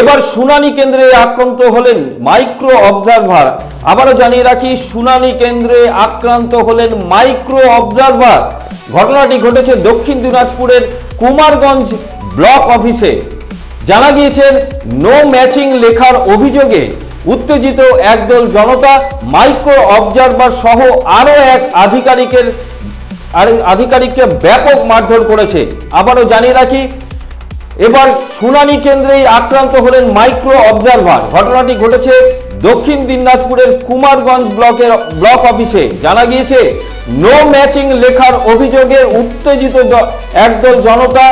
এবার শুনানি কেন্দ্রে আক্রান্ত হলেন মাইক্রো অবজারভার। আবারও জানিয়ে রাখি শুনানি কেন্দ্রে আক্রান্ত হলেন মাইক্রো অবজারভার। ঘটনাটি ঘটেছে দক্ষিণ দিনাজপুরের কুমারগঞ্জ ব্লক অফিসে। জানা গিয়েছে নো ম্যাচিং লেখার অভিযোগে উত্তেজিত একদল জনতা মাইক্রো অবজারভার সহ আরও এক আধিকারিকের আধিকারিককে ব্যাপক মারধর করেছে। আবারও জানিয়ে রাখি এবার শুনানি কেন্দ্রেই আক্রান্ত হলেন মাইক্রো অবজারভার ঘটনাটি ঘটেছে দক্ষিণ দিনাজপুরের কুমারগঞ্জ ব্লকের, ব্লক অফিসে। জানা গিয়েছে নো ম্যাচিং লেখার অভিযোগে উত্তেজিত একদল জনতা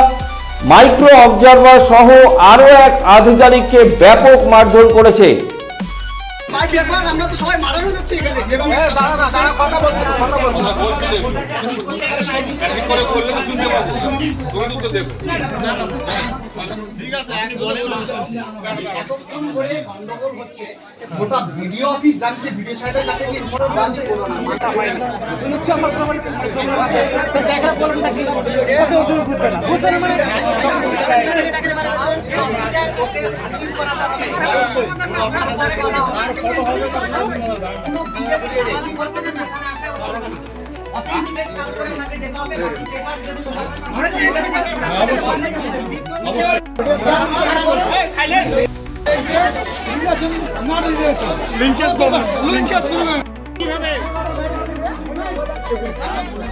মাইক্রো অবজারভার সহ আরও এক আধিকারিককে ব্যাপক মারধর করেছে। ব্যাপার আমরা তো সবাই মারানো যাচ্ছে এখানে দাঁড়া না দাঁড়া কথা বলছে কথা বলছে করে করলে তো শুনতে পাবো তুমি তো দেখো এতক্ষণ করে গন্ডগোল হচ্ছে গোটা ভিডিও অফিস জানছে ভিডিও সাহেবের কাছে কোনো না হয় তুমি হচ্ছে আমার আছে তো কি বুঝবে না বুঝবে না মানে আর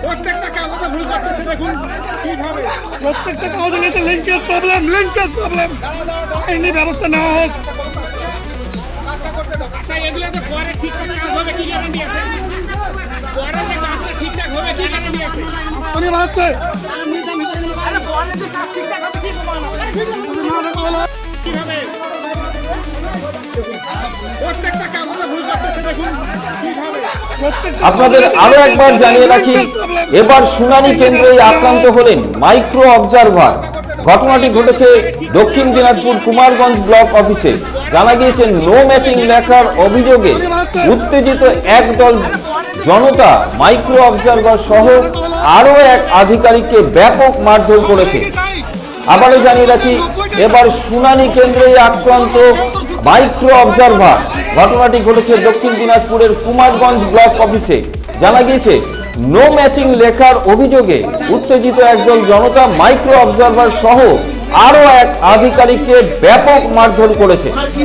প্রত্যেকটা কাগজে ভুল করতেছে প্রত্যেকটা কাগজে লিঙ্কেজ প্রবলেম। লিঙ্কেজ প্রবলেম আইনি ব্যবস্থা নেওয়া হোক। এগুলো যে পরে ঠিকঠাক কাজ হবে কি গ্যারান্টি আছে? পরে যে কাজটা ঠিকঠাক হবে কি গ্যারান্টি আছে? উনি বানাচ্ছে আরে পরে যে কাজ ঠিকঠাক হবে কি কীভাবে? প্রত্যেকটা কাগজে ভুল করতেছে দেখুন কীভাবে? আপনাদের আরও একবার জানিয়ে রাখি এবার শুনানি কেন্দ্রে আক্রান্ত হলেন মাইক্রো অবজারভার। ঘটনাটি ঘটেছে দক্ষিণ দিনাজপুর কুমারগঞ্জ ব্লক অফিসে। জানা গিয়েছে নো ম্যাচিং লেখার অভিযোগে উত্তেজিত একদল জনতা মাইক্রো অবজারভার সহ আরও এক আধিকারিককে ব্যাপক মারধর করেছে। আবারও জানিয়ে রাখি, এবার শুনানি কেন্দ্রেই আক্রান্ত মাইক্রো অবজারভার ঘটনাটি ঘটেছে দক্ষিণ দিনাজপুরের কুমারগঞ্জ ব্লক অফিসে। জানা গিয়েছে নো ম্যাচিং লেখার অভিযোগে উত্তেজিত একদল জনতা মাইক্রো অবজারভার সহ আরও এক আধিকারিককে ব্যাপক মারধর করেছে। আমি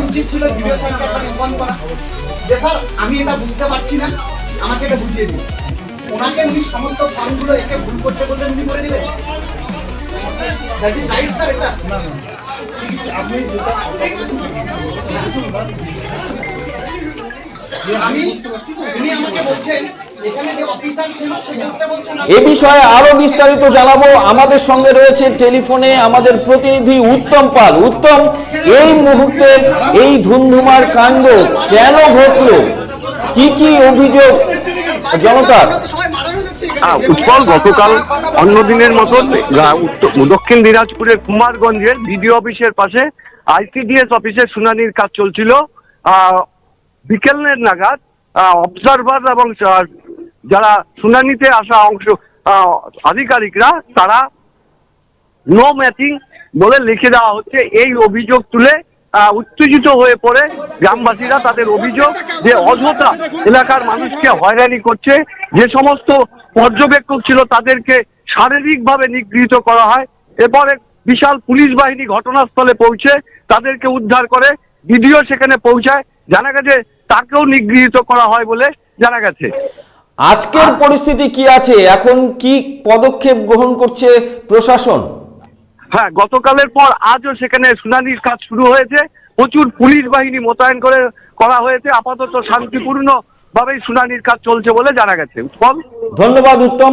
আমি, উনি আমাকে বলছেন এখানে যে অফিসার ছিল সে করতে বলছেন এ বিষয়ে আরও বিস্তারিত জানাব। আমাদের সঙ্গে রয়েছে টেলিফোনে আমাদের প্রতিনিধি উত্তম পাল। উত্তম এই মুহূর্তে এই ধুমধুমার কাণ্ড কেন ঘটলো? কি কি অভিযোগ? জনতার। উৎপল গতকাল অন্য দিনের মতন উত্তর- দক্ষিণ দিনাজপুরের কুমারগঞ্জের বিডিও অফিসের পাশে আইসিডিএস অফিসের শুনানির কাজ চলছিল। আহ, বিকেলের নাগাদ অবজারভার এবং যারা শুনানিতে আসা অংশ আধিকারিকরা, তারা নো ম্যাচিং বলে লিখে দেওয়া হচ্ছে। এই অভিযোগ তুলে উত্তেজিত হয়ে পড়ে গ্রামবাসীরা তাদের অভিযোগ যে অযথা এলাকার মানুষকে হয়রানি করছে। যে সমস্ত পর্যবেক্ষক ছিল তাদেরকে শারীরিকভাবে নিগৃহীত করা হয়। এরপরে বিশাল পুলিশ বাহিনী ঘটনাস্থলে পৌঁছে তাদেরকে উদ্ধার করে ভিডিও সেখানে পৌঁছায়। জানা গেছে তাকেও নিগৃহীত করা হয় বলে জানা গেছে। আজকের পরিস্থিতি কি আছে? এখন কি পদক্ষেপ গ্রহণ করছে প্রশাসন? হ্যাঁ গতকালের পর আজও সেখানে শুনানির কাজ শুরু হয়েছে। প্রচুর পুলিশ বাহিনী মোতায়েন করে করা হয়েছে। আপাতত শান্তিপূর্ণ ভাবেই শুনানির কাজ চলছে বলে জানা গেছে। উৎপল ধন্যবাদ উত্তম।